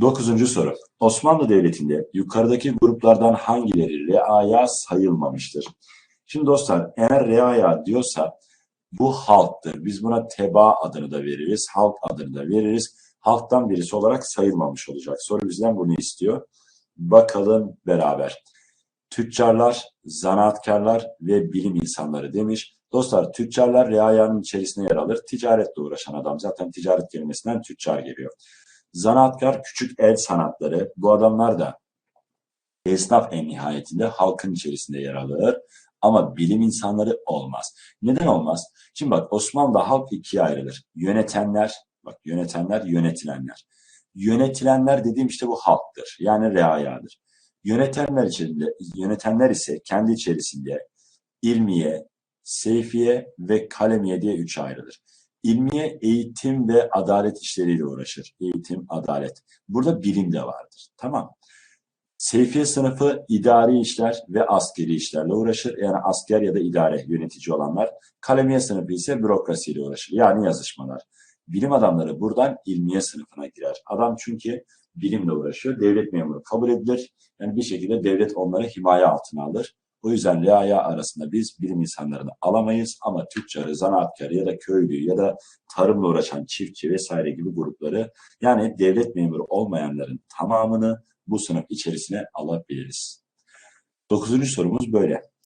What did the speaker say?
Dokuzuncu soru. Osmanlı Devleti'nde yukarıdaki gruplardan hangileri reaya sayılmamıştır? Şimdi dostlar eğer reaya diyorsa bu halktır. Biz buna teba adını da veririz, halk adını da veririz. Halktan birisi olarak sayılmamış olacak. Soru bizden bunu istiyor. Bakalım beraber. Tüccarlar, zanaatkarlar ve bilim insanları demiş. Dostlar tüccarlar reayanın içerisine yer alır. Ticaretle uğraşan adam zaten ticaret kelimesinden tüccar geliyor. Zanaatkar küçük el sanatları. Bu adamlar da esnaf en nihayetinde halkın içerisinde yer alır. Ama bilim insanları olmaz. Neden olmaz? Şimdi bak Osmanlı'da halk ikiye ayrılır. Yönetenler, bak yönetenler, yönetilenler. Yönetilenler dediğim işte bu halktır. Yani reayadır. Yönetenler içinde, yönetenler ise kendi içerisinde ilmiye, seyfiye ve kalemiye diye üç ayrılır. İlmiye eğitim ve adalet işleriyle uğraşır. Eğitim, adalet. Burada bilim de vardır. Tamam. Seyfiye sınıfı idari işler ve askeri işlerle uğraşır. Yani asker ya da idare yönetici olanlar. Kalemiye sınıfı ise bürokrasiyle uğraşır. Yani yazışmalar. Bilim adamları buradan ilmiye sınıfına girer. Adam çünkü bilimle uğraşıyor. Devlet memuru kabul edilir. Yani bir şekilde devlet onları himaye altına alır. O yüzden reaya arasında biz bilim insanlarını alamayız ama tüccarı, zanaatkarı ya da köylü ya da tarımla uğraşan çiftçi vesaire gibi grupları yani devlet memuru olmayanların tamamını bu sınıf içerisine alabiliriz. Dokuzuncu sorumuz böyle.